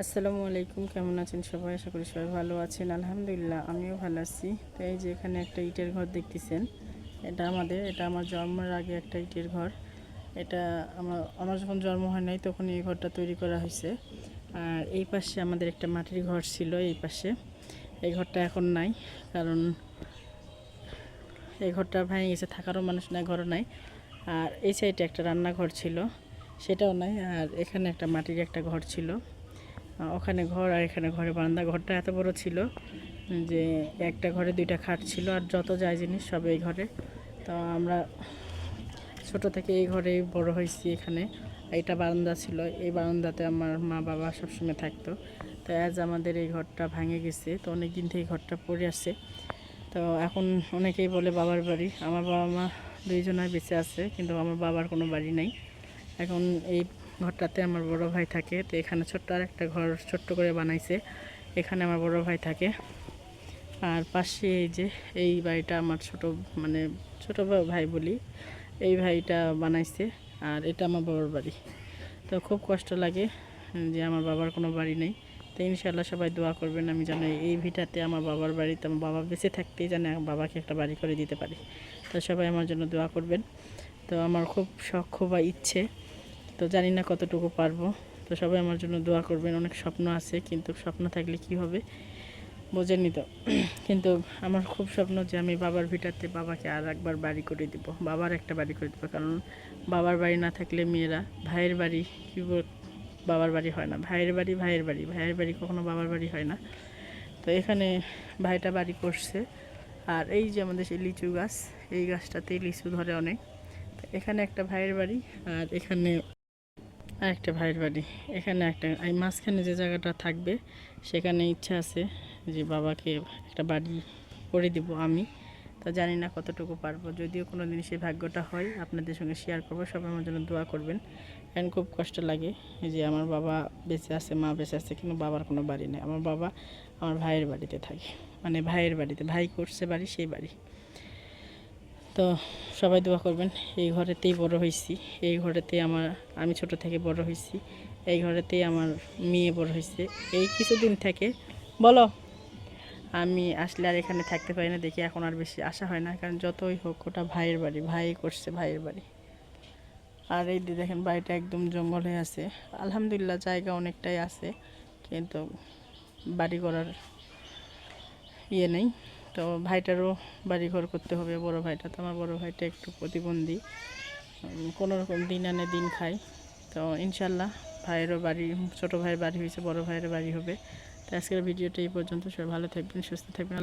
আসসালামু আলাইকুম, কেমন আছেন সবাই? আশা করি সবাই ভালো আছেন। আলহামদুলিল্লাহ, আমিও ভালো আছি। তো এই যে এখানে একটা ইটের ঘর দেখতেছেন। এটা আমাদের, এটা আমার জন্মের আগে একটা ইটের ঘর। এটা আমার আমার যখন জন্ম হয় নাই, তখন এই ঘরটা তৈরি করা হয়েছে। আর এই পাশে আমাদের একটা মাটির ঘর ছিল এই পাশে। এই ঘরটা এখন নাই, কারণ এই ঘরটা ভেঙে গেছে, থাকারও মানুষ নাই, ঘরও নাই। আর এই সাইডে একটা রান্নাঘর ছিল, সেটাও নাই। আর এখানে একটা মাটির একটা ঘর ছিল। ওখানে ঘর আর এখানে ঘরে বারান্দা। ঘরটা এত বড় ছিল যে একটা ঘরে দুইটা খাট ছিল আর যত যায় জিনিস সব এই ঘরে। তো আমরা ছোট থেকে এই ঘরেই বড় হয়েছি এখানে। এটা বারান্দা ছিল। এই বারান্দাতে আমার মা বাবা সবসময় থাকতো। তো আজ আমাদের এই ঘরটা ভাঙে গেছে। তো অনেক দিন থেকে ঘরটা পড়ে আছে। তো এখন অনেকেই বলে বাবার বাড়ি। আমার বাবা মা দুইজনাই বেঁচে আছে, কিন্তু আমার বাবার কোনো বাড়ি নেই। এখন এই ঘরটাতে আমার বড় ভাই থাকে। তো এখানে ছোট্ট আর একটা ঘর ছোট্ট করে বানাইছে। এখানে আমার বড় ভাই থাকে। আর পাশে এই যে, এই বাড়িটা আমার ছোট মানে ছোট ভাই বলি। এই ভাইটা বানাইছে আর এটা আমার বাবার বাড়ি। তো খুব কষ্ট লাগে যে আমার বাবার কোনো বাড়ি নেই। তো ইনশাল্লাহ সবাই দোয়া করবেন আমি যেন এই ভিটাতে আমার বাবার বাড়িতে আমার বাবা বেঁচে থাকতেই আমার বাবাকে একটা বাড়ি করে দিতে পারি। তো সবাই আমার জন্য দোয়া করবেন। তো আমার খুব শখ বা ইচ্ছে তো জানি না কতটুকু পারব। তো সবাই আমার জন্য দোয়া করবেন, অনেক স্বপ্ন আছে, কিন্তু স্বপ্ন থাকলে কি হবে বোঝেনি তো। কিন্তু আমার খুব স্বপ্ন যে আমি বাবার ভিটাতে বাবাকে আর একবার বাড়ি করে দিব, বাবার একটা বাড়ি করে দিব, কারণ বাবার বাড়ি না থাকলে মেয়েরা, ভাইয়ের বাড়ি কী বাবার বাড়ি হয় না। ভাইয়ের বাড়ি ভাইয়ের বাড়ি ভাইয়ের বাড়ি কখনো বাবার বাড়ি হয় না। তো এখানে ভাইটা বাড়ি করছে, আর এই যে আমাদের সেই লিচু গাছ, এই গাছটাতেই লিচু ধরে অনেক। এখানে একটা ভাইয়ের বাড়ি, আর এখানে আর একটা ভাইয়ের বাড়ি। এখানে একটা, এই মাঝখানে যে জায়গাটা থাকবে, সেখানে ইচ্ছা আছে যে বাবাকে একটা বাড়ি করে দিব আমি। তা জানি না কতটুকু পারব। যদিও কোনো দিন সেই ভাগ্যটা হয়, আপনাদের সঙ্গে শেয়ার করব। সবাই আমার জন্য দোয়া করবেন। এখন খুব কষ্ট লাগে যে আমার বাবা বেঁচে আছে, মা বেঁচে আছে, কিন্তু বাবার কোনো বাড়ি নেই। আমার বাবা আমার ভাইয়ের বাড়িতে থাকে। মানে ভাইয়ের বাড়িতে, ভাই করছে বাড়ি, সেই বাড়ি। তো সবাই দোয়া করবেন, এই ঘরেতেই বড় হয়েছি এই ঘরেতেই আমার, আমি ছোট থেকে বড় হয়েছি এই ঘরেতেই আমার মেয়ে বড় হয়েছে এই কিছুদিন থেকে, বলো, আমি আসলে আর এখানে থাকতে পারি না, দেখি এখন আর বেশি আশা হয় না, কারণ যতই হোক ওটা ভাইয়ের বাড়ি, ভাই করছে ভাইয়ের বাড়ি। আর এই যে দেখেন, বাড়িটা একদম জঙ্গল হয়ে আছে। আলহামদুলিল্লাহ জায়গা অনেকটাই আছে, কিন্তু বাড়ি করার ইয়ে নেই। তো ভাইটারও বাড়ি ঘর করতে হবে, বড় ভাইটা তো আমার বড় ভাইটা একটু প্রতিবন্ধী। কোনো রকম দিন আনে দিন খাই তো ইনশাল্লাহ ভাইয়েরও বাড়ি, ছোটো ভাইয়ের বাড়ি হয়েছে, বড় ভাইয়ের বাড়ি হবে। তো আজকের ভিডিওটা এই পর্যন্ত, সবাই ভালো থাকবেন, সুস্থ থাকবেন